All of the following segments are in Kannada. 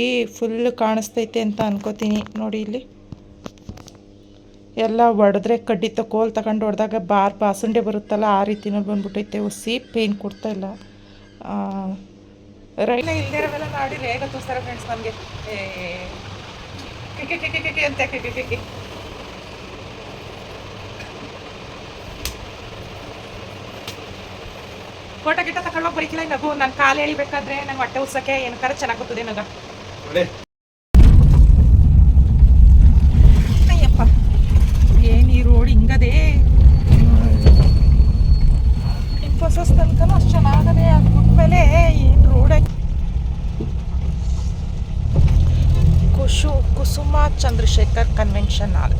ಈ ಫುಲ್ ಕಾಣಿಸ್ತೈತೆ ಅಂತ ಅನ್ಕೋತೀನಿ ನೋಡಿ ಇಲ್ಲಿ. ಎಲ್ಲ ಒಡೆದ್ರೆ ಕಡ್ಡಿ ಕೋಲ್ ತಗೊಂಡು ಹೊಡೆದಾಗ ಬಾರ್ ಬಾಸುಂಡೆ ಬರುತ್ತಲ್ಲ, ಆ ರೀತಿನೂ ಬಂದ್ಬಿಟ್ಟೈತೆ ಒಸಿ ಪೇನ್ ಕೊಡ್ತಾ ಇಲ್ಲ. ರೈಲ ಫ್ರೆಂಡ್ಸ್ ನನಗೆ ಅಂತ ಫೋಟೋ ಗಿಟ್ಟ ತಗೊಂಡೋಗಿ ಬೈಕಿಲ್ಲ ನಗು ನಾನು ಕಾಲು ಎಳಿಬೇಕಾದ್ರೆ ನಂಗೆ ಹೊಟ್ಟೆ ಉಸಕ್ಕೆ ಏನಕ್ಕಾರ ಚೆನ್ನಾಗಿ ಗೊತ್ತದೆ ನಗ ಅಯ್ಯಪ್ಪ ಏನು ಈ ರೋಡ್ ಹಿಂಗದೆ? ಇನ್ಫೋಸಿಸ್ ತನಕನೂ ಅಷ್ಟು ಚೆನ್ನಾಗದೆ ಮೇಲೆ ಏನು road ಕುಶು Kusuma Chandrashekhar convention hall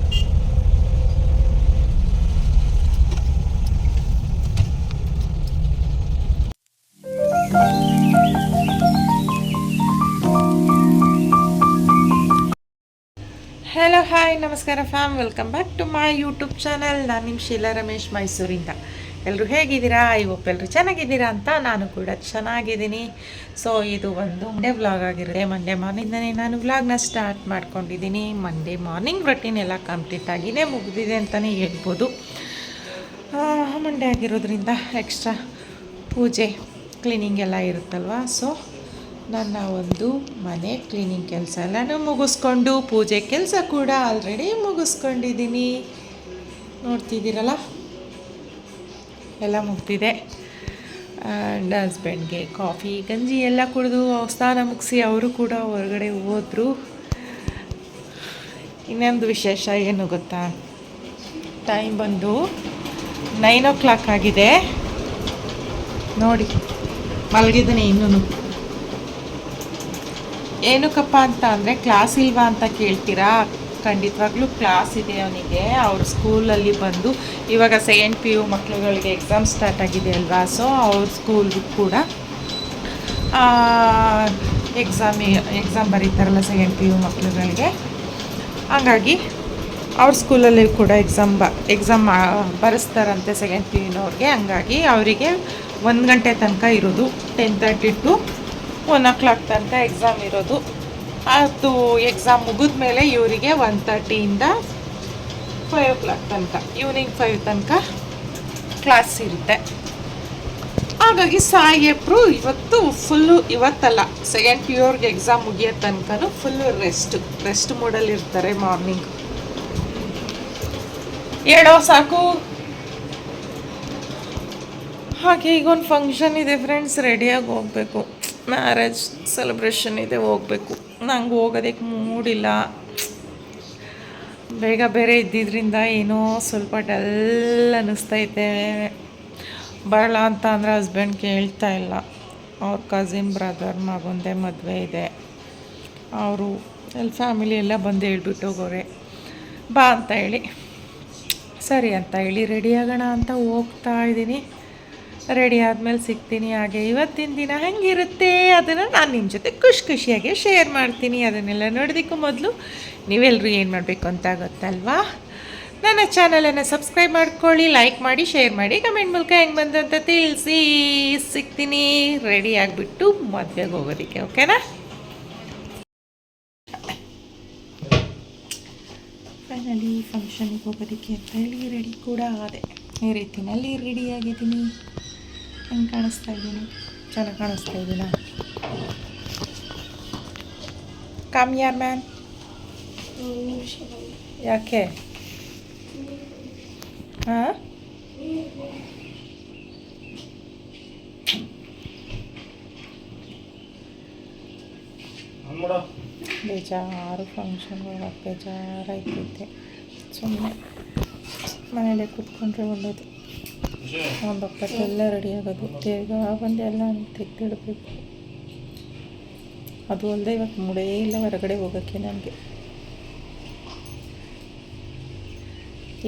hi, ನಮಸ್ಕಾರ fam. Welcome back to my YouTube channel. ನಾನು ನಿಮ್ಮ ಶೀಲಾ ರಮೇಶ್ ಮೈಸೂರಿಂದ. ಎಲ್ಲರೂ ಹೇಗಿದ್ದೀರಾ? ಐ ಹೋಪ್ ಎಲ್ಲರೂ ಚೆನ್ನಾಗಿದ್ದೀರಾ ಅಂತ ನಾನು ಕೂಡ ಚೆನ್ನಾಗಿದ್ದೀನಿ. ಸೊ ಇದು ಒಂದು ಮಂಡೇ ವ್ಲಾಗ್ ಆಗಿರುತ್ತೆ. ಮಂಡೇ ಮಾರ್ನಿಂಗನೇ ನಾನು ವ್ಲಾಗ್ನ ಸ್ಟಾರ್ಟ್ ಮಾಡ್ಕೊಂಡಿದ್ದೀನಿ. ಮಂಡೇ ಮಾರ್ನಿಂಗ್ ರೊಟೀನ್ ಎಲ್ಲ ಕಂಪ್ಲೀಟ್ ಆಗಿನೇ ಮುಗಿದಿದೆ ಅಂತಲೇ ಹೇಳ್ಬೋದು. ಮಂಡೇ ಆಗಿರೋದ್ರಿಂದ ಎಕ್ಸ್ಟ್ರಾ ಪೂಜೆ ಕ್ಲೀನಿಂಗ್ ಎಲ್ಲ ಇರುತ್ತಲ್ವ? ಸೊ ನನ್ನ ಒಂದು ಮನೆ ಕ್ಲೀನಿಂಗ್ ಕೆಲಸ ಎಲ್ಲನೂ ಮುಗಿಸ್ಕೊಂಡು ಪೂಜೆ ಕೆಲಸ ಕೂಡ ಆಲ್ರೆಡಿ ಮುಗಿಸ್ಕೊಂಡಿದ್ದೀನಿ. ನೋಡ್ತಿದ್ದೀರಲ್ಲ? ಎಲ್ಲ ಮುಗ್ದಿದೆ. ಆ್ಯಂಡ್ ಹಸ್ಬೆಂಡ್ಗೆ ಕಾಫಿ ಗಂಜಿ ಎಲ್ಲ ಕುಡಿದು ಸ್ನಾನ ಮುಗಿಸಿ ಅವರು ಕೂಡ ಹೊರಗಡೆ ಹೋದರು. ಇನ್ನೊಂದು ವಿಶೇಷ ಏನು ಗೊತ್ತಾ? ಟೈಮ್ ಬಂದು ನೈನ್ ಓ ಕ್ಲಾಕ್ ಆಗಿದೆ. ನೋಡಿ, ಮಲಗಿದ್ದಾನೆ ಇನ್ನೂ ಏನಕ್ಕಪ್ಪ ಅಂತ ಅಂದರೆ ಕ್ಲಾಸ್ ಇಲ್ವಾ ಅಂತ ಕೇಳ್ತೀರಾ? ಖಂಡಿತವಾಗ್ಲೂ ಕ್ಲಾಸ್ ಇದೆ ಅವನಿಗೆ. ಅವ್ರ ಸ್ಕೂಲಲ್ಲಿ ಬಂದು ಇವಾಗ ಸೆಕೆಂಡ್ ಪಿ ಯು ಮಕ್ಕಳುಗಳಿಗೆ ಎಕ್ಸಾಮ್ ಸ್ಟಾರ್ಟ್ ಆಗಿದೆ ಅಲ್ವಾ? ಸೊ ಅವ್ರ ಸ್ಕೂಲ್ ಕೂಡ ಎಕ್ಸಾಮ್ ಎಕ್ಸಾಮ್ ಬರೀತಾರಲ್ಲ ಸೆಕೆಂಡ್ ಪಿ ಯು ಮಕ್ಳುಗಳಿಗೆ. ಹಾಗಾಗಿ ಅವ್ರ ಸ್ಕೂಲಲ್ಲಿ ಕೂಡ ಎಕ್ಸಾಮ್ ಬ ಎಕ್ಸಾಮ್ ಬರೆಸ್ತಾರಂತೆ ಸೆಕೆಂಡ್ ಪಿ ಯುನವ್ರಿಗೆ ಹಂಗಾಗಿ ಅವರಿಗೆ ಒಂದು ಗಂಟೆ ತನಕ ಇರೋದು ten thirty to one o'clock ತನಕ ಎಕ್ಸಾಮ್ ಇರೋದು. ಅದು ಎಕ್ಸಾಮ್ ಮುಗಿದ ಮೇಲೆ ಇವರಿಗೆ ಒನ್ ತರ್ಟಿಯಿಂದ ಫೈವ್ ಓ ಕ್ಲಾಕ್ ತನಕ ಈವ್ನಿಂಗ್ ಫೈವ್ ತನಕ ಕ್ಲಾಸ್ ಇರುತ್ತೆ. ಹಾಗಾಗಿ ಸಾಯಿಬ್ರು ಇವತ್ತು ಫುಲ್ಲು ಇವತ್ತಲ್ಲ ಸೆಕೆಂಡ್ ಪಿ ಎಕ್ಸಾಮ್ ಮುಗಿಯೋ ತನಕ ಫುಲ್ಲು ರೆಸ್ಟ್ ರೆಸ್ಟ್ ಮೂಡಲ್ಲಿ ಇರ್ತಾರೆ ಮಾರ್ನಿಂಗ್ ಹೇಳೋ ಸಾಕು. ಹಾಗೆ ಈಗ ಒಂದು ಫಂಕ್ಷನ್ ಇದೆ ಫ್ರೆಂಡ್ಸ್ ರೆಡಿಯಾಗಿ ಹೋಗಬೇಕು. ಮ್ಯಾರೇಜ್ ಸೆಲೆಬ್ರೇಷನ್ ಇದೆ, ಹೋಗಬೇಕು. ನಂಗೆ ಹೋಗೋದಕ್ಕೆ ಮೂಡಿಲ್ಲ ಬೇಗ ಬೇರೆ ಇದ್ದಿದ್ದರಿಂದ ಏನೋ ಸ್ವಲ್ಪ ಡಲ್ ಅನ್ನಿಸ್ತೈತೆ. ಬರಲ್ಲ ಅಂತ ಅಂದರೆ ಹಸ್ಬೆಂಡ್ ಕೇಳ್ತಾ ಇಲ್ಲ. ಅವ್ರ ಕಸಿನ್ ಬ್ರದರ್ ಮಗಂದೇ ಮದುವೆ ಇದೆ. ಅವರು ಎಲ್ಲ ಫ್ಯಾಮಿಲಿ ಎಲ್ಲ ಬಂದು ಹೇಳ್ಬಿಟ್ಟು ಹೋಗೋರೆ. ಬಾ ಅಂತ ಹೇಳಿ. ಸರಿ ಅಂತ ಹೇಳಿ ರೆಡಿ ಆಗೋಣ ಅಂತ ಹೋಗ್ತಾ ಇದ್ದೀನಿ. ರೆಡಿ ಆದಮೇಲೆ ಸಿಗ್ತೀನಿ ಹಾಗೆ. ಇವತ್ತಿನ ದಿನ ಹೆಂಗಿರುತ್ತೆ ಅದನ್ನು ನಾನು ನಿಮ್ಮ ಜೊತೆ ಖುಷಿ ಖುಷಿಯಾಗಿ ಶೇರ್ ಮಾಡ್ತೀನಿ. ಅದನ್ನೆಲ್ಲ ನೋಡೋದಕ್ಕೂ ಮೊದಲು ನೀವೆಲ್ಲರೂ ಏನು ಮಾಡಬೇಕು ಅಂತ ಗೊತ್ತಲ್ವಾ? ನನ್ನ ಚಾನಲನ್ನು ಸಬ್ಸ್ಕ್ರೈಬ್ ಮಾಡ್ಕೊಳ್ಳಿ ಲೈಕ್ ಮಾಡಿ ಶೇರ್ ಮಾಡಿ ಕಮೆಂಟ್ ಮೂಲಕ ಹೆಂಗೆ ಬಂದಂತ ತಿಳಿಸಿ. ಸಿಗ್ತೀನಿ. ರೆಡಿ ಆಗಿಬಿಟ್ಟು ಮದುವೆಗೆ ಹೋಗೋದಕ್ಕೆ ಓಕೆನಾ ಫೈನಲಿ ಫಂಕ್ಷನಿಗೆ ಹೋಗೋದಕ್ಕೆ ಅಂತ ಹೇಳಿ ರೆಡಿ ಕೂಡ ಅದೇ ಈ ರೀತಿನಲ್ಲಿ ರೆಡಿಯಾಗಿದ್ದೀನಿ ಹೆಂಗೆ ಕಾಣಿಸ್ತಾ ಇದ್ದೀನಿ ಚೆನ್ನಾಗಿ ಕಾಣಿಸ್ತಾ ಇದ್ದೀನ ಕಮ್ ಯಾರ್ ಮ್ಯಾನ್ ಯಾಕೆ ಹಾಂ ಬೇಜಾರು ಫಂಕ್ಷನ್ ಹೋಗಕ್ಕೆ ಬೇಜಾರಾಯ್ತೈತೆ ಸುಮ್ಮನೆ ಮನೇಲೆ ಕೂತ್ಕೊಂಡ್ರೆ ಒಳ್ಳೇದು ಒಂದು ಎಲ್ಲ ರೆಡಿ ಆಗೋದು. ಬೇಗ ಬಂದು ಎಲ್ಲ ತೆಗೆದಿಡಬೇಕು ಅದು ಅಲ್ಲದೆ ಇವತ್ತು ಮುಡೇ ಇಲ್ಲ ಹೊರಗಡೆ ಹೋಗೋಕ್ಕೆ ನನಗೆ.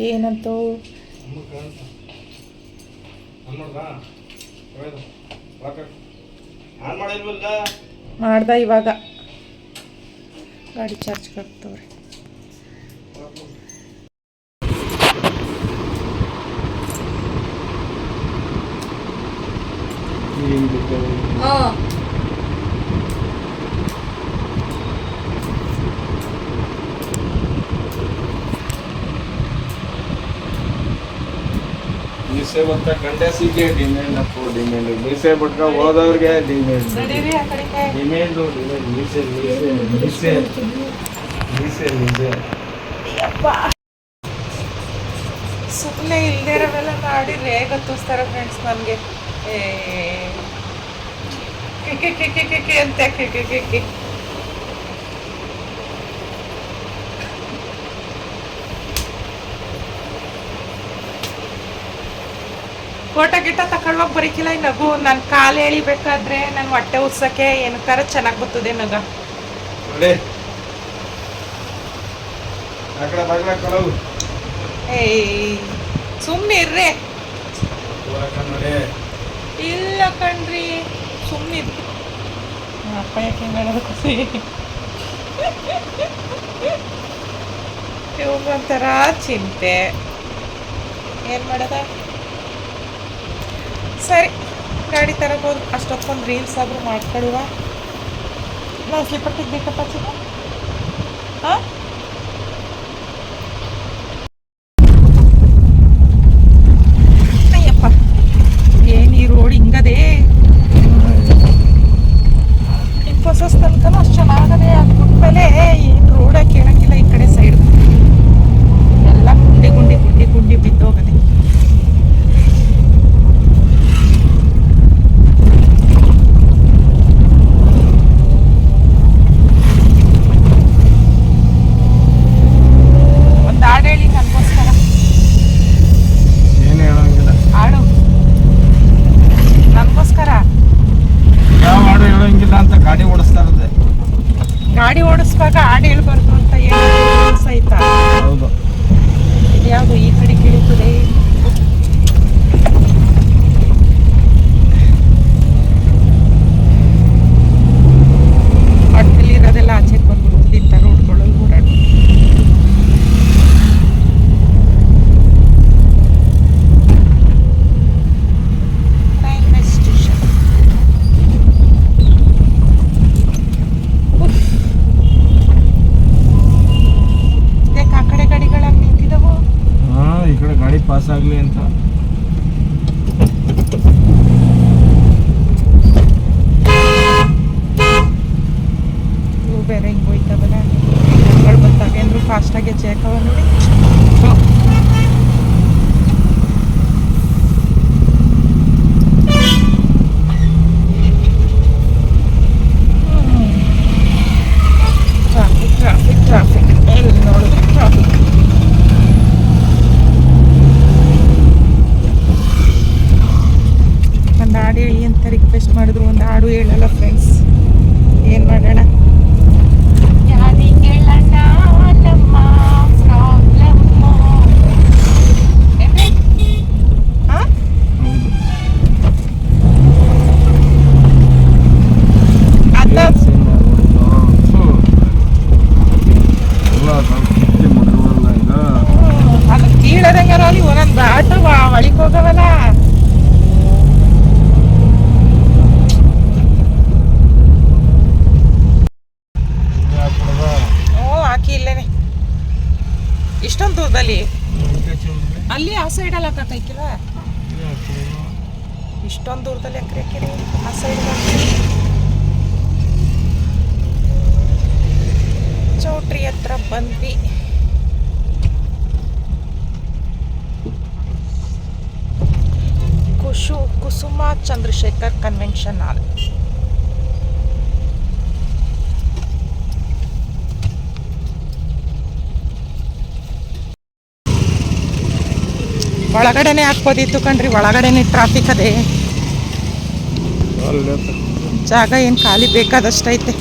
ಏನಂತೂ? ಮಾಡ್ದ ಇವಾಗ. ಗಾಡಿ ಚಾರ್ಜ್ ಹಾಕ್ತವ್ರೆ ಮೀಸೆ ಬಟ್ಟ ಗಂಡಸಿಗೆ ಡಿಮ್ಯಾಂಡ್ ಅಪ್ಪು ಡಿಮ್ಯಾಂಡ್ ಮೀಸೆ ಬಟ್ಟ ಹೋದವ್ರಿಗೆ ಡಿಮ್ಯಾಂಡ್ ಡಿಮ್ಯಾಂಡ್ ಮೀಸೆ ಮೀಸೆ ಮೀಸೆ. ಮೀಸೆ ಮೀಸೆ. ಸುಮ್ಮನೆ ಇಲ್ಲದೆ ಇರೋವೆಲ್ಲ ಮಾಡಿದ್ರೆ ಗೊತ್ತಿಸ್ತಾರೆ ಫ್ರೆಂಡ್ಸ್ ನನಗೆ ಕಿಕ್ಕಿ ಕಿಕ್ಕಿ ಕೆ ಕೆ ಕೆ ಅಂತ K K K K photo ಗಿಟ್ಟ ತಗೊಳ್ವಾಗ ಬರೀಕಿಲ್ಲ ಈ ನಗು. ನನ್ ಕಾಲು ಎಳಿಬೇಕಾದ್ರೆ ನನ್ನ ಹೊಟ್ಟೆ ಉತ್ಸಕ್ಕೆ ಏನಕ್ಕಾರ ಚೆನ್ನಾಗಿ ಬರ್ತದೆ ನಗ. ಏಯ್ ಸುಮ್ಮನೆ ಇರ್ರಿ ಇಲ್ಲ ಕಣ್ರಿ. ಸುಮ್ಮನೆ ಅಪ್ಪ ಯಾಕೆ ಹಿಂಗೆ ಹೇಳೋದು ಖುಷಿ? ಇವ್ರಿಗೊಂಥರ ಚಿಂತೆ. ಏನು ಮಾಡೋದ? ಸರಿ ಗಾಡಿ ತರಬೋದು ಅಷ್ಟೊತ್ತೊಂದು ರೀಲ್ಸ್ ಆದರೂ ಮಾಡ್ಕೊಡುವ. ನಾನು ಸ್ಲಿಪ್ಪರ್ ತೆಗ್ಬೇಕಪ್ಪ ಚಿಕ್ಕ ಹಾಂ? ಹೋಗವಲ್ಲ? ಹಾಕಿ ಇಲ್ಲೇನೆ. ಇಷ್ಟೊಂದು ದೂರದಲ್ಲಿ? ಅಲ್ಲಿ ಆ ಸೈಡ್ ಸೈಡಲ್ಲಿ ಹಾಕಕ್ಕಾಯ್ಕಿಲ್ಲ ಇಷ್ಟೊಂದು ದೂರದಲ್ಲಿ ಎಕರೆ ಕನ್ವೆನ್ಷನ್ ಒಳಗಡೆನೆ ಹಾಕ್ಬೋದಿತ್ತು ಕಣ್ರಿ ಒಳಗಡೆನೆ ಟ್ರಾಫಿಕ್ ಅದೇ. ಜಾಗ ಏನು ಖಾಲಿ ಬೇಕಾದಷ್ಟೈತೆ.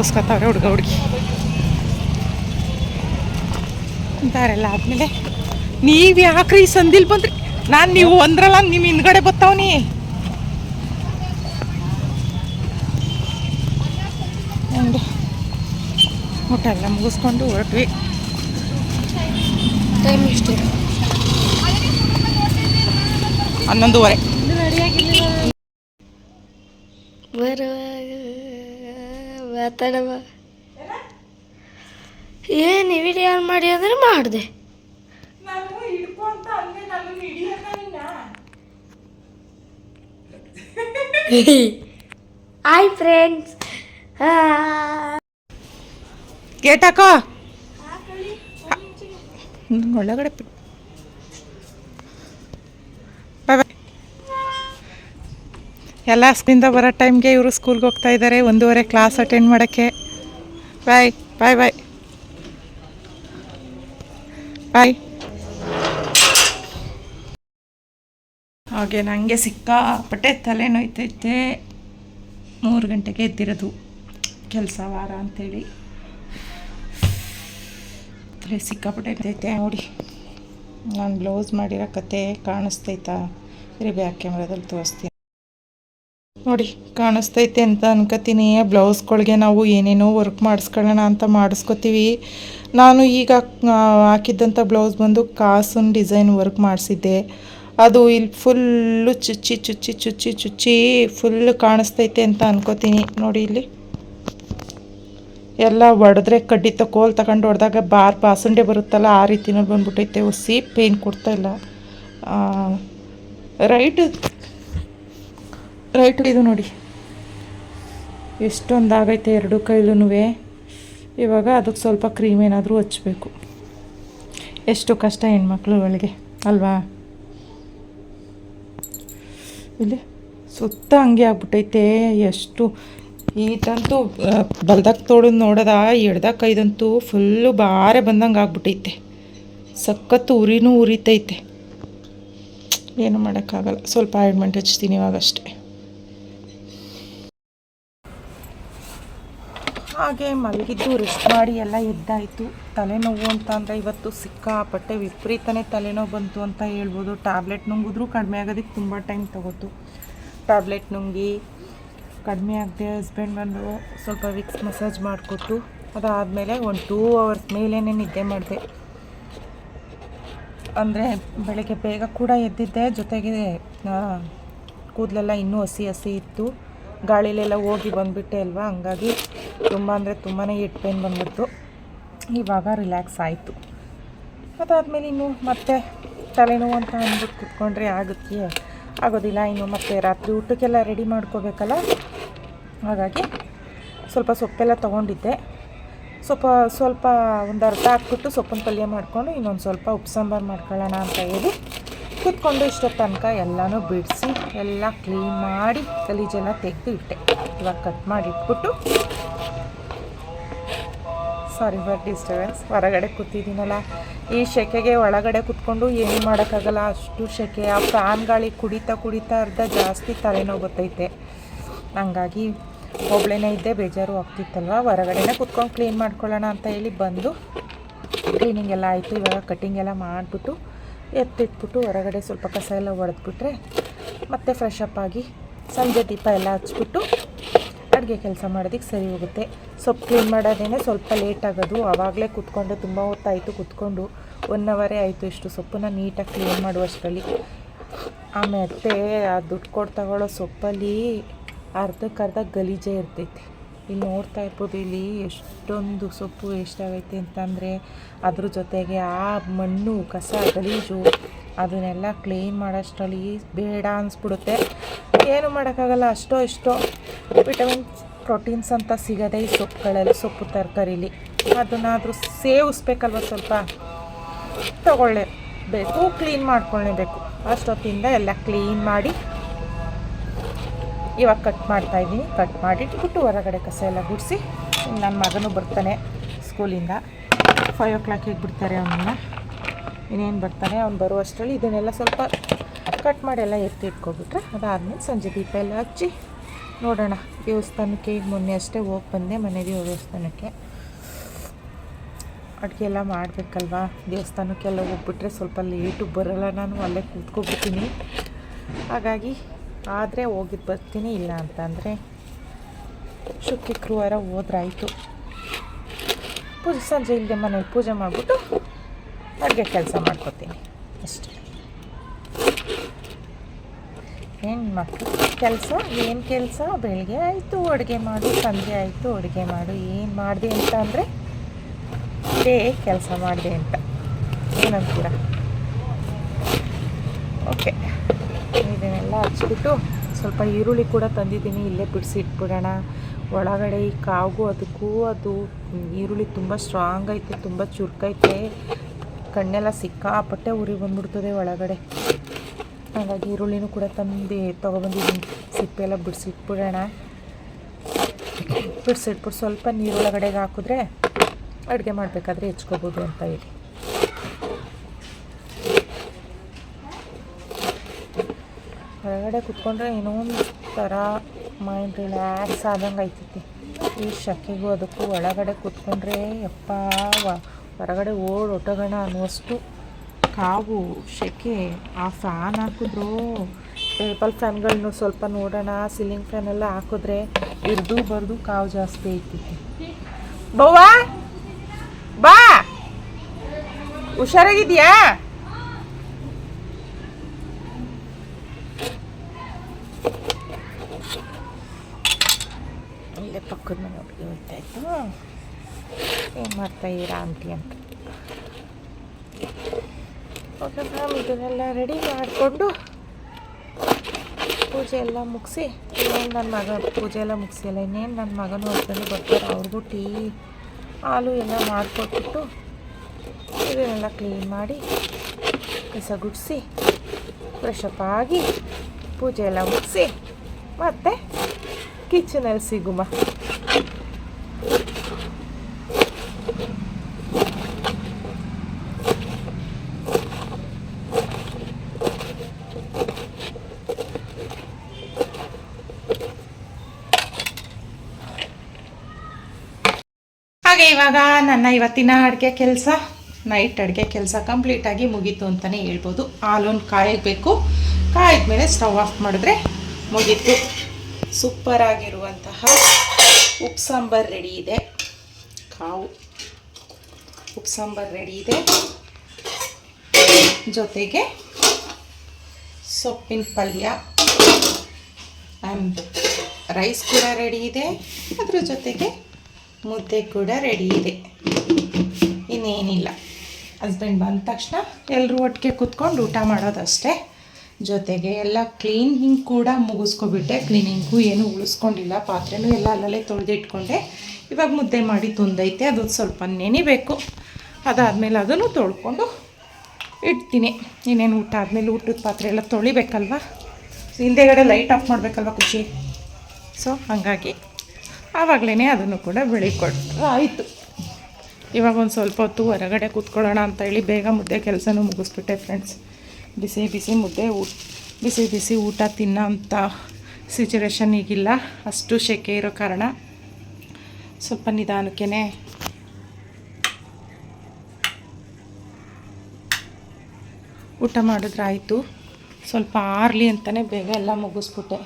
ಫೋಟೋ ತೆಗಿಸ್ಕೊತಾವ್ರೆ ಹುಡುಗ ಹುಡುಗಿ. ಅಂತಾರೆಲ್ಲ ಆದ್ಮೇಲೆ ನೀವ್ ಯಾಕ್ರಿ ಈ ಸಂದಿಲ್ ಬಂದ್ರಿ? ನಾನು ನೀವು ಅಂದ್ರಲ್ಲ ನಿಮ್ಮ ಹಿಂದ್ಗಡೆ ಬತ್ತವನಿ ಹಂಗೆ ಊಟ ಎಲ್ಲ ಮುಗಿಸ್ಕೊಂಡು ಹೊರಟ್ವಿ. ಟೈಮ್ ಇಷ್ಟು ಹನ್ನೊಂದುವರೆ. ಮಾತಾಡವ. ಏನು ವಿಡಿಯೋ ಯಾರು ಮಾಡಿ ಅಂದ್ರೆ ಮಾಡಿದೆ. ಹಾಯ್ ಫ್ರೆಂಡ್ಸ್ ಗೇಟ್ ಹಾಕೋ. ಒಳಗಡೆ ಎಲ್ಲ ಸ್ಕೂಲಿಂದ ಬರೋ ಟೈಮ್ಗೆ ಇವರು ಸ್ಕೂಲ್ಗೆ ಹೋಗ್ತಾ ಇದ್ದಾರೆ. ಒಂದೂವರೆ ಕ್ಲಾಸ್ ಅಟೆಂಡ್ ಮಾಡೋಕ್ಕೆ. ಬಾಯ್ ಬಾಯ್ ಬಾಯ್ ಬಾಯ್ ಹಾಗೆ ನನಗೆ ಸಿಕ್ಕಾಪಟ್ಟೆ ತಲೆ ನೋಯ್ತೈತೆ. ಮೂರು ಗಂಟೆಗೆ ಎದ್ದಿರೋದು ಕೆಲಸ ವಾರ ಅಂಥೇಳಿ ತಲೆ ಸಿಕ್ಕಾಪಟ್ಟೆ ಇರ್ತೈತೆ ನೋಡಿ, ನಾನು ಬ್ಲೌಸ್ ಮಾಡಿರೋ ಕತೆ ಕಾಣಿಸ್ತೈತಾ? ಇರಿ ಬ್ಯಾಕ್ ಕ್ಯಾಮ್ರಾದಲ್ಲಿ ತೋರಿಸ್ತೀನಿ. ನೋಡಿ, ಕಾಣಿಸ್ತೈತೆ ಅಂತ ಅನ್ಕೋತೀನಿ. ಬ್ಲೌಸ್ಗಳಿಗೆ ನಾವು ಏನೇನೋ ವರ್ಕ್ ಮಾಡಿಸ್ಕೊಳ್ಳೋಣ ಅಂತ ಮಾಡಿಸ್ಕೊತೀವಿ. ನಾನು ಈಗ ಹಾಕಿದ್ದಂಥ ಬ್ಲೌಸ್ ಬಂದು ಕಾಸನ್ ಡಿಸೈನ್ ವರ್ಕ್ ಮಾಡಿಸಿದ್ದೆ. ಅದು ಇಲ್ಲಿ ಫುಲ್ಲು ಚುಚ್ಚಿ ಚುಚ್ಚಿ ಚುಚ್ಚಿ ಚುಚ್ಚಿ ಫುಲ್ಲು ಕಾಣಿಸ್ತೈತೆ ಅಂತ ಅನ್ಕೋತೀನಿ. ನೋಡಿ ಇಲ್ಲಿ. ಎಲ್ಲ ಒಡೆದ್ರೆ ಕಡ್ಡಿ ತಕೋಲ್ ತಗೊಂಡು ಹೊಡೆದಾಗ ಬಾರ್ ಬಾಸುಂಡೆ ಬರುತ್ತಲ್ಲ, ಆ ರೀತಿನಲ್ಲಿ ಬಂದ್ಬಿಟ್ಟೈತೆ ಒಸಿ ಪೇನ್ ಕೊಡ್ತಾ ಇಲ್ಲ. ರೈಟ್ ರೈಟ್ ಇದು ನೋಡಿ. ಎಷ್ಟೊಂದಾಗೈತೆ ಎರಡು ಕೈಲೂ ಇವಾಗ ಅದಕ್ಕೆ ಸ್ವಲ್ಪ ಕ್ರೀಮ್ ಏನಾದರೂ ಹಚ್ಚಬೇಕು ಎಷ್ಟು ಕಷ್ಟ ಹೆಣ್ಮಕ್ಳುಗಳಿಗೆ ಅಲ್ವಾ? ಇಲ್ಲಿ ಸುತ್ತ ಹಂಗೆ ಆಗ್ಬಿಟ್ಟೈತೆ. ಎಷ್ಟು ಈತಂತೂ ಬಲ್ದಾಗ ತೊಳೆದು ನೋಡೋದ ಎಡ್ದಾಗ ಕೈದಂತೂ ಫುಲ್ಲು ಬಾರೆ ಬಂದಂಗೆ ಆಗ್ಬಿಟ್ಟೈತೆ. ಸಖತ್ತು ಉರಿನೂ ಉರಿತೈತೆ. ಏನು ಮಾಡೋಕ್ಕಾಗಲ್ಲ. ಸ್ವಲ್ಪ ಆಯಿಂಟ್ಮೆಂಟ್ ಹಚ್ತೀನಿ ಇವಾಗ ಹಾಗೆ ಮಲಗಿದ್ದು ರೆಸ್ಟ್ ಮಾಡಿ ಎಲ್ಲ ಎದ್ದಾಯಿತು. ತಲೆನೋವು ಅಂತ ಅಂದರೆ ಇವತ್ತು ಸಿಕ್ಕಾಪಟ್ಟೆ ವಿಪರೀತನೇ ತಲೆನೋವು ಬಂತು ಅಂತ ಹೇಳ್ಬೋದು. ಟ್ಯಾಬ್ಲೆಟ್ ನುಂಗಿದ್ರೂ ಕಡಿಮೆ ಆಗೋದಕ್ಕೆ ತುಂಬ ಟೈಮ್ ತಗೋತು. ಟ್ಯಾಬ್ಲೆಟ್ ನುಂಗಿ ಕಡಿಮೆ ಆಗದೆ ಹಸ್ಬೆಂಡ್ ಬಂದು ಸ್ವಲ್ಪ ವಿಕ್ಸ್ ಮಸಾಜ್ ಮಾಡಿಕೊಟ್ಟು ಅದಾದಮೇಲೆ ಒಂದು ಟೂ ಅವರ್ಸ್ ಮೇಲೇ ನಿದ್ದೆ ಮಾಡಿದೆ. ಅಂದರೆ ಬೆಳಗ್ಗೆ ಬೇಗ ಕೂಡ ಎದ್ದಿದ್ದೆ. ಜೊತೆಗೆ ಕೂದಲೆಲ್ಲ ಇನ್ನೂ ಹಸಿ ಹಸಿ ಇತ್ತು. ಗಾಳಿಲೆಲ್ಲ ಹೋಗಿ ಬಂದುಬಿಟ್ಟೆ ಅಲ್ವಾ? ಹಂಗಾಗಿ ತುಂಬ ಅಂದರೆ ತುಂಬಾ ಹೆಡ್ ಪೇನ್ ಬಂದ್ಬಿಡ್ತು. ಇವಾಗ ರಿಲ್ಯಾಕ್ಸ್ ಆಯಿತು. ಅದಾದಮೇಲೆ ಇನ್ನು ಮತ್ತೆ ತಲೆನೋವು ಅಂತ ಅಂದ್ಬಿಟ್ಟು ಕುತ್ಕೊಂಡ್ರೆ ಆಗುತ್ತೆ. ಆಗೋದಿಲ್ಲ, ಇನ್ನು ಮತ್ತೆ ರಾತ್ರಿ ಊಟಕ್ಕೆಲ್ಲ ರೆಡಿ ಮಾಡ್ಕೋಬೇಕಲ್ಲ? ಹಾಗಾಗಿ ಸ್ವಲ್ಪ ಸೊಪ್ಪೆಲ್ಲ ತೊಗೊಂಡಿದ್ದೆ. ಸ್ವಲ್ಪ ಸ್ವಲ್ಪ ಒಂದು ಅರ್ಧ ಹಾಕ್ಬಿಟ್ಟು ಸೊಪ್ಪಿನ ಪಲ್ಯ ಮಾಡಿಕೊಂಡು ಇನ್ನೊಂದು ಸ್ವಲ್ಪ ಉಪ್ಪು ಸಾಂಬಾರು ಮಾಡ್ಕೊಳ್ಳೋಣ ಅಂತ ಹೇಳಿ ಕೂತ್ಕೊಂಡು ಇಷ್ಟೊತ್ತು ತನಕ ಎಲ್ಲನೂ ಬಿಡಿಸಿ ಎಲ್ಲ ಕ್ಲೀನ್ ಮಾಡಿ ಗಲೀಜೆಲ್ಲ ತೆಗೆದು ಇಟ್ಟೆ ಇವಾಗ ಕಟ್ ಮಾಡಿ ಇಟ್ಬಿಟ್ಟು ಸಾರಿ ಫಾರ್ ಡಿಸ್ಟರ್ಬೆನ್ಸ್ ಹೊರಗಡೆ ಕೂತಿದ್ದೀನಲ್ಲ. ಈ ಸೆಕೆಗೆ ಒಳಗಡೆ ಕೂತ್ಕೊಂಡು ಏನು ಮಾಡೋಕ್ಕಾಗಲ್ಲ. ಅಷ್ಟು ಸೆಕೆ ಆ ಫ್ಯಾನ್ ಗಾಳಿ ಕುಡಿತಾ ಕುಡಿತಾ ಅರ್ಧ ಜಾಸ್ತಿ ತಲೆನೋವು ಗೊತ್ತೈತೆ ಹಂಗಾಗಿ ಒಬ್ಳೇನೇ ಇದ್ದೆ ಬೇಜಾರು ಆಗ್ತಿತ್ತಲ್ವ? ಹೊರಗಡೆನೇ ಕೂತ್ಕೊಂಡು ಕ್ಲೀನ್ ಮಾಡ್ಕೊಳ್ಳೋಣ ಅಂತ ಹೇಳಿ ಬಂದು ಕ್ಲೀನಿಂಗ್ ಎಲ್ಲ ಆಯಿತು. ಇವಾಗ ಕಟ್ಟಿಂಗ್ ಎಲ್ಲ ಮಾಡಿಬಿಟ್ಟು ಎತ್ತಿಟ್ಬಿಟ್ಟು ಹೊರಗಡೆ ಸ್ವಲ್ಪ ಕಸ ಎಲ್ಲ ಹೊಡೆದ್ಬಿಟ್ರೆ ಮತ್ತೆ ಫ್ರೆಶ್ ಅಪ್ ಆಗಿ ಸಂಜೆ ದೀಪ ಎಲ್ಲ ಹಚ್ಬಿಟ್ಟು ಅಡುಗೆ ಕೆಲಸ ಮಾಡೋದಕ್ಕೆ ಸರಿ ಹೋಗುತ್ತೆ. ಸೊಪ್ಪು ಕ್ಲೀನ್ ಮಾಡೋದೇನೆ ಸ್ವಲ್ಪ ಲೇಟ್ ಆಗೋದು. ಆವಾಗಲೇ ಕುತ್ಕೊಂಡು ತುಂಬ ಹೊತ್ತಾಯಿತು. ಕೂತ್ಕೊಂಡು ಒನ್ ಅವರೇ ಆಯಿತು ಇಷ್ಟು ಸೊಪ್ಪನ್ನ ನೀಟಾಗಿ ಕ್ಲೀನ್ ಮಾಡುವಷ್ಟರಲ್ಲಿ. ಆಮೇಲೆ ಆ ದುಡ್ಡು ಕೊಟ್ಟು ತಗೊಳ್ಳೋ ಸೊಪ್ಪಲ್ಲಿ ಅರ್ಧಕ್ಕರ್ಧ ಗಲೀಜೇ ಇರ್ತೈತಿ. ಇಲ್ಲಿ ನೋಡ್ತಾ ಇರ್ಬೋದು ಇಲ್ಲಿ ಎಷ್ಟೊಂದು ಸೊಪ್ಪು ಎಷ್ಟಾಗೈತೆ ಅಂತಂದರೆ ಅದ್ರ ಜೊತೆಗೆ ಆ ಮಣ್ಣು, ಕಸ, ಗಲೀಜು ಅದನ್ನೆಲ್ಲ ಕ್ಲೀನ್ ಮಾಡೋಷ್ಟರಲ್ಲಿ ಬೇಡ ಅನಿಸ್ಬಿಡುತ್ತೆ. ಏನು ಮಾಡೋಕ್ಕಾಗಲ್ಲ. ಅಷ್ಟೋ ಇಷ್ಟೋ. ವಿಟಮಿನ್ಸ್ ಪ್ರೋಟೀನ್ಸ್ ಅಂತ ಸಿಗೋದೇ ಈ ಸೊಪ್ಪುಗಳಲ್ಲಿ ಸೊಪ್ಪು ತರಕಾರಿಲಿ. ಅದನ್ನಾದರೂ ಸೇವಿಸ್ಬೇಕಲ್ವ ಸ್ವಲ್ಪ? ತಗೊಳ್ಳೇಬೇಕು ಕ್ಲೀನ್ ಮಾಡ್ಕೊಳ್ಳೇಬೇಕು ಅಷ್ಟೊತ್ತಿಂದ ಎಲ್ಲ ಕ್ಲೀನ್ ಮಾಡಿ ಇವಾಗ ಕಟ್ ಮಾಡ್ತಾ ಇದ್ದೀನಿ. ಕಟ್ ಮಾಡಿಟ್ಬಿಟ್ಟು ಹೊರಗಡೆ ಕಸ ಎಲ್ಲ ಗುಡಿಸಿ ನನ್ನ ಮಗನೂ ಬರ್ತಾನೆ ಸ್ಕೂಲಿಂದ. ಫೈವ್ ಓ ಕ್ಲಾಕಿಗೆ ಬಿಡ್ತಾರೆ ಅವನನ್ನ. ಇನ್ನೇನು ಬರ್ತಾನೆ? ಅವ್ನು ಬರುವಷ್ಟರಲ್ಲಿ ಇದನ್ನೆಲ್ಲ ಸ್ವಲ್ಪ ಕಟ್ ಮಾಡಿ ಎಲ್ಲ ಎತ್ತಿ ಇಟ್ಕೊಬಿಟ್ರೆ ಅದಾದಮೇಲೆ ಸಂಜೆ ದೀಪ ಎಲ್ಲ ಹಚ್ಚಿ ನೋಡೋಣ. ದೇವಸ್ಥಾನಕ್ಕೆ ಈಗ ಮೊನ್ನೆ ಅಷ್ಟೇ ಹೋಗಿ ಬಂದೆ, ಮನೆ ದೇವಸ್ಥಾನಕ್ಕೆ. ಅಡುಗೆ ಎಲ್ಲ ಮಾಡಬೇಕಲ್ವಾ? ದೇವಸ್ಥಾನಕ್ಕೆಲ್ಲ ಹೋಗ್ಬಿಟ್ರೆ ಸ್ವಲ್ಪ ಲೇಟು ಬರೋಲ್ಲ, ನಾನು ಅಲ್ಲೇ ಕೂತ್ಕೊಬಿಡ್ತೀನಿ. ಹಾಗಾಗಿ ಆದರೆ ಹೋಗಿದ್ದು ಬರ್ತೀನಿ, ಇಲ್ಲ ಅಂತಂದರೆ ಶುಕ್ಕಿ ಕ್ರೂವಾರ ಹೋದ್ರಾಯಿತು. ಪೂಜೆ, ಸಂಜೆ ಇಲ್ಲದೆ ಮನೇಲಿ ಪೂಜೆ ಮಾಡಿಬಿಟ್ಟು ಅಡುಗೆ ಕೆಲಸ ಮಾಡ್ಕೊತೀನಿ. ಅಷ್ಟೇ. ಹೆಣ್ಮಕ್ಳು ಕೆಲಸ, ಏನು ಕೆಲಸ? ಬೆಳಗ್ಗೆ ಆಯಿತು, ಅಡುಗೆ ಮಾಡು, ಸಂಜೆ ಆಯಿತು, ಅಡುಗೆ ಮಾಡು, ಏನು ಮಾಡಿದೆ ಅಂತ ಅಂದರೆ, ಇದೇ ಕೆಲಸ ಮಾಡಿದೆ ಅಂತ. ಏನಂತೀರ? ಓಕೆ. ಇದನ್ನೆಲ್ಲ ಹಚ್ಬಿಟ್ಟು ಸ್ವಲ್ಪ ಈರುಳ್ಳಿ ಕೂಡ ತಂದಿದ್ದೀನಿ, ಇಲ್ಲೇ ಬಿಡಿಸಿ ಇಟ್ಬಿಡೋಣ. ಒಳಗಡೆ ಈ ಕಾವು ಅದಕ್ಕೂ ಅದು, ಈರುಳ್ಳಿ ತುಂಬ ಸ್ಟ್ರಾಂಗ್ ಐತೆ, ತುಂಬ ಚುರುಕೈತೆ. ಕಣ್ಣೆಲ್ಲ ಸಿಕ್ಕಾಪಟ್ಟೆ ಉರಿ ಬಂದ್ಬಿಡ್ತದೆ ಒಳಗಡೆ. ಹಾಗಾಗಿ ಈರುಳ್ಳಿನೂ ಕೂಡ ತಂದು ತೊಗೊಬಂದಿದ್ದೀನಿ. ಸಿಪ್ಪೆ ಎಲ್ಲ ಬಿಡಿಸಿಟ್ಬಿಡೋಣ. ಬಿಡಿಸಿಟ್ಬಿಟ್ಟು ಸ್ವಲ್ಪ ನೀರೊಳಗಡೆಗೆ ಹಾಕಿದ್ರೆ ಅಡುಗೆ ಮಾಡಬೇಕಾದ್ರೆ ಹೆಚ್ಕೋಬೋದು ಅಂತ ಹೇಳಿ. ಹೊರಗಡೆ ಕುತ್ಕೊಂಡ್ರೆ ಏನೋ ಒಂದು ಥರ ಮೈಂಡ್ ರಿಲ್ಯಾಕ್ಸ್ ಆದಂಗೆ ಆಯ್ತೈತಿ. ಈ ಶಕೆಗೂ ಅದಕ್ಕೂ ಒಳಗಡೆ ಕುತ್ಕೊಂಡ್ರೆ ಯಪ್ಪ ಹೊರಗಡೆ ಓಡ್ ಹೊಟ್ಟೋಗೋಣ ಅನ್ನುವಷ್ಟು ಕಾವು, ಶೆಕೆ, ಆ ಫ್ಯಾನ್ ಹಾಕಿದ್ರು ಟೇಬಲ್ ಫ್ಯಾನ್ಗಳನ್ನೂ ಸ್ವಲ್ಪ ನೋಡೋಣ ಸೀಲಿಂಗ್ ಫ್ಯಾನ್ ಎಲ್ಲ ಹಾಕಿದ್ರೆ ಇರ್ದು ಬರ್ದು ಕಾವು ಜಾಸ್ತಿ ಐತಿ ಬವ್ವಾ? ಬಾ! ಹುಷಾರಾಗಿದ್ಯಾ? ಇಲ್ಲೇ ಪಕ್ಕದ ಮನೆ ಹುಡುಗಿ ಹೋಗ್ತಾ ಇತ್ತು ಏನು ಮಾಡ್ತಾ ಇರಾ ಆಂಟಿ ಅಂತ. ಇದನ್ನೆಲ್ಲ ರೆಡಿ ಮಾಡಿಕೊಂಡು ಪೂಜೆ ಎಲ್ಲ ಮುಗಿಸಿ, ಇನ್ನೇನು ನನ್ನ ಮಗ ಪೂಜೆ ಎಲ್ಲ ಮುಗಿಸಿಲ್ಲ, ಇನ್ನೇನು ನನ್ನ ಮಗನೂ ಅಷ್ಟೇ ಬರ್ತಾರೆ, ಅವ್ರಿಗೂ ಟೀ, ಹಾಲು ಎಲ್ಲ ಮಾಡಿಕೊಟ್ಬಿಟ್ಟು ಇದನ್ನೆಲ್ಲ ಕ್ಲೀನ್ ಮಾಡಿ ಕಸ ಗುಡಿಸಿ ಫ್ರೆಶಪ್ ಆಗಿ ಪೂಜೆ ಎಲ್ಲ ಮುಗಿಸಿ, ಮತ್ತೆ ಕಿಚನಲ್ಲಿ ಸಿಗುಮ. ಹಾಗೆ ಇವಾಗ ನನ್ನ ಇವತ್ತಿನ ಅಡುಗೆ ಕೆಲಸ ನೈಟ್ ಅಡುಗೆ ಕೆಲಸ ಕಂಪ್ಲೀಟಾಗಿ ಮುಗೀತು ಅಂತಲೇ ಹೇಳ್ಬೋದು. ಹಾಲೊಂದು ಕಾಯಬೇಕು. ಕಾಯಿದ ಮೇಲೆ ಸ್ಟವ್ ಆಫ್ ಮಾಡಿದ್ರೆ ಮುಗೀತು. ಸೂಪರ್ ಆಗಿರುವಂತಹ ಉಪ್ಪು ಸಾಂಬಾರು ರೆಡಿ ಇದೆ. ಕಾವು ಉಪ್ಪು ಸಾಂಬಾರು ರೆಡಿ ಇದೆ. ಜೊತೆಗೆ ಸೊಪ್ಪಿನ ಪಲ್ಯ ಆ್ಯಂಡ್ ರೈಸ್ ಕೂಡ ರೆಡಿ ಇದೆ. ಅದ್ರ ಜೊತೆಗೆ ಮುದ್ದೆ ಕೂಡ ರೆಡಿ ಇದೆ. ಇನ್ನೇನಿಲ್ಲ. ಹಸ್ಬೆಂಡ್ ಬಂದ ತಕ್ಷಣ ಎಲ್ಲರೂ ಒಟ್ಟಿಗೆ ಕೂತ್ಕೊಂಡು ಊಟ ಮಾಡೋದಷ್ಟೇ. ಜೊತೆಗೆ ಎಲ್ಲ ಕ್ಲೀನಿಂಗ್ ಕೂಡ ಮುಗಿಸ್ಕೊಬಿಟ್ಟೆ. ಕ್ಲೀನಿಂಗು ಏನು ಉಳಿಸ್ಕೊಂಡಿಲ್ಲ. ಪಾತ್ರೆನೂ ಎಲ್ಲ ಅಲ್ಲಲ್ಲೇ ತೊಳೆದಿಟ್ಕೊಂಡೆ. ಇವಾಗ ಮುದ್ದೆ ಮಾಡಿ ತುಂದೈತೆ. ಅದು ಸ್ವಲ್ಪ ನೆನಿಬೇಕು ಅದಾದಮೇಲೆ ಅದನ್ನು ತೊಳ್ಕೊಂಡು ಇಡ್ತೀನಿ. ಇನ್ನೇನು ಊಟ ಆದಮೇಲೆ ಊಟದ ಪಾತ್ರೆ ಎಲ್ಲ ತೊಳಿಬೇಕಲ್ವ? ಹಿಂದೆಗಡೆ ಲೈಟ್ ಆಫ್ ಮಾಡಬೇಕಲ್ವ ಖುಷಿ? ಸೊ ಹಾಗಾಗಿ. ಆವಾಗಲೇ ಅದನ್ನು ಕೂಡ ಬೆಳಿಕೊಟ್ರೆ ಆಯಿತು. ಇವಾಗ ಒಂದು ಸ್ವಲ್ಪ ಹೊತ್ತು ಹೊರಗಡೆ ಕೂತ್ಕೊಳ್ಳೋಣ ಅಂತ ಹೇಳಿ ಬೇಗ ಮುದ್ದೆ ಕೆಲಸನೂ ಮುಗಿಸ್ಬಿಟ್ಟೆ ಫ್ರೆಂಡ್ಸ್ ಬಿಸಿ ಬಿಸಿ ಮುದ್ದೆ ಊಟ ಬಿಸಿ ಬಿಸಿ ಊಟ ತಿನ್ನೋ ಅಂಥ ಸಿಚುವೇಶನ್ ಈಗಿಲ್ಲ. ಅಷ್ಟು ಶೆಕೆ ಇರೋ ಕಾರಣ ಸ್ವಲ್ಪ ನಿಧಾನಕ್ಕೇ ಊಟ ಮಾಡಿದ್ರೆ ಆಯಿತು. ಸ್ವಲ್ಪ ಆರಲಿ ಅಂತಲೇ ಬೇಗ ಎಲ್ಲ ಮುಗಿಸ್ಬಿಟ್ಟೆ.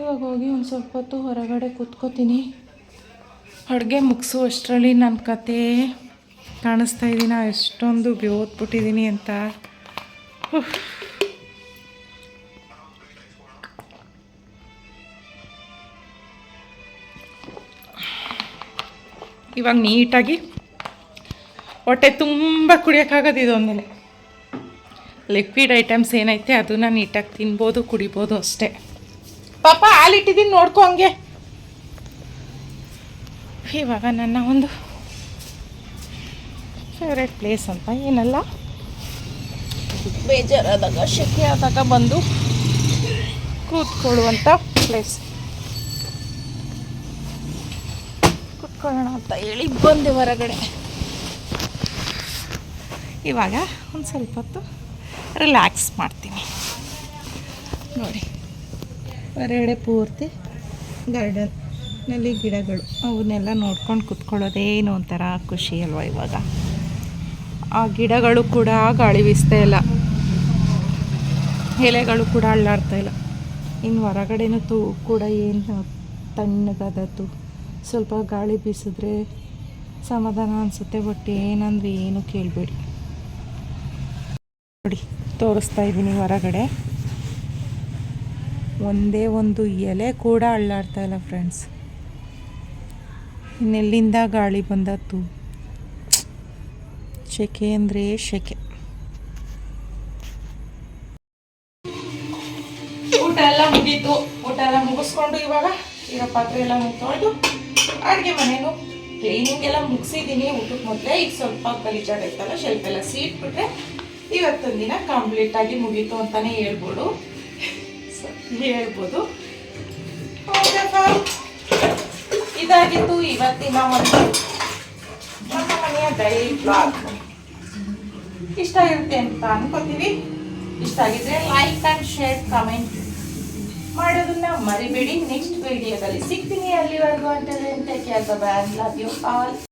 ಇವಾಗ ಹೋಗಿ ಒಂದು ಸ್ವಲ್ಪ ಹೊತ್ತು ಹೊರಗಡೆ ಕೂತ್ಕೋತೀನಿ. ಅಡುಗೆ ಮುಗಿಸೋ, ಅಷ್ಟರಲ್ಲಿ ನನ್ನ ಕತೆ ಕಾಣಿಸ್ತಾ ಇದ್ದೀನ ಎಷ್ಟೊಂದು ಓದ್ಬಿಟ್ಟಿದ್ದೀನಿ ಅಂತ. ಇವಾಗ ನೀಟಾಗಿ ಹೊಟ್ಟೆ ತುಂಬ ಕುಡಿಯೋಕ್ಕಾಗೋದು ಇದೊಂದೇ ಲಿಕ್ವಿಡ್ ಐಟಮ್ಸ್ ಏನೈತೆ, ಅದನ್ನು ನೀಟಾಗಿ ತಿನ್ಬೋದು, ಕುಡಿಬೋದು ಅಷ್ಟೇ. ಪಾಪ ಹಾಲಿಟ್ಟಿದ್ದೀನಿ ನೋಡ್ಕೊ ಹಂಗೆ. ಇವಾಗ ನನ್ನ ಒಂದು ಫೇವ್ರೆಟ್ ಪ್ಲೇಸ್ ಅಂತ ಏನಲ್ಲ? ಬೇಜಾರಾದಾಗ ಶೆಕೆ ಆದಾಗ ಬಂದು ಕೂತ್ಕೊಳ್ಳುವಂಥ ಪ್ಲೇಸ್ ಕೂತ್ಕೊಳ್ಳೋಣ ಅಂತ ಹೇಳಿ ಬಂದೆ ಹೊರಗಡೆ. ಇವಾಗ ಒಂದು ಸ್ವಲ್ಪ ಹೊತ್ತು ರಿಲ್ಯಾಕ್ಸ್ ಮಾಡ್ತೀನಿ. ನೋಡಿ. ಹೊರಗಡೆ ಪೂರ್ತಿ ಗಾರ್ಡನ್ನಲ್ಲಿ ಗಿಡಗಳು ಅವನ್ನೆಲ್ಲ ನೋಡ್ಕೊಂಡು ಕುತ್ಕೊಳ್ಳೋದೇನು ಒಂಥರ ಖುಷಿ ಅಲ್ವಾ ಇವಾಗ. ಆ ಗಿಡಗಳು ಕೂಡ ಗಾಳಿ ಬೀಸ್ತಾ ಇಲ್ಲ. ಎಲೆಗಳು ಕೂಡ ಅಳ್ಳಾಡ್ತಾ ಇಲ್ಲ. ಇನ್ನು ಹೊರಗಡೆನೂ ತೂ ಕೂಡ ಏನು ತಣ್ಣಗಾದದ್ದು. ಸ್ವಲ್ಪ ಗಾಳಿ ಬೀಸಿದ್ರೆ ಸಮಾಧಾನ ಅನಿಸುತ್ತೆ, ಬಟ್ ಏನಂದ್ರೆ ಏನು ಕೇಳಬೇಡಿ. ನೋಡಿ, ತೋರಿಸ್ತಾ ಇದ್ದೀನಿ ಹೊರಗಡೆ. ಒಂದೇ ಒಂದು ಎಲೆ ಕೂಡ ಅಳ್ಳಾಡ್ತಾ ಇಲ್ಲ ಫ್ರೆಂಡ್ಸ್ ಇನ್ನೆಲ್ಲಿಂದ ಗಾಳಿ ಬಂದತ್ತು ಶೆಕೆ ಅಂದರೆ ಶೆಕೆ. ಊಟ ಎಲ್ಲ ಮುಗೀತು. ಊಟ ಎಲ್ಲ ಮುಗಿಸ್ಕೊಂಡು ಇವಾಗ ಇರೋ ಪಾತ್ರೆ ಎಲ್ಲ ತೊಳೆದು ಅಡುಗೆ ಮನೇನು ಕ್ಲೀನಿಂಗ್ ಎಲ್ಲ ಮುಗಿಸಿದ್ದೀನಿ. ಊಟಕ್ಕೆ ಮೊದಲೇ ಈಗ ಸ್ವಲ್ಪ ಗಲೀಜಾಗೈತಲ್ಲ ಶೆಲ್ಫೆಲ್ಲ ಸೀಟ್ಬಿಟ್ರೆ ಇವತ್ತೊಂದು ದಿನ ಕಂಪ್ಲೀಟ್ ಆಗಿ ಮುಗೀತು ಅಂತಲೇ ಹೇಳ್ಬೋದು. ಹೇಳ್ಬೋದು. ಇದಾಗಿತ್ತು ಇವತ್ತಿನ ಒಂದು ನಮ್ಮ ಮನೆಯ ಡೈಲಿ ಬ್ಲಾಗ್ ಇಷ್ಟ ಇರುತ್ತೆ ಅಂತ ಅನ್ಕೋತೀವಿ. ಇಷ್ಟ ಆಗಿದ್ರೆ ಲೈಕ್ ಆ್ಯಂಡ್ ಶೇರ್ ಕಮೆಂಟ್ ಮಾಡೋದನ್ನ ಮರಿಬೇಡಿ. ನೆಕ್ಸ್ಟ್ ವಿಡಿಯೋದಲ್ಲಿ ಸಿಗ್ತೀನಿ ಅಲ್ಲಿವರೆಗೂ. ಅಂತ ಕೇಳ್ತಾ ಬ್ಯಾನ್ ಬಾಯ್ ಲವ್ ಯು ಆಲ್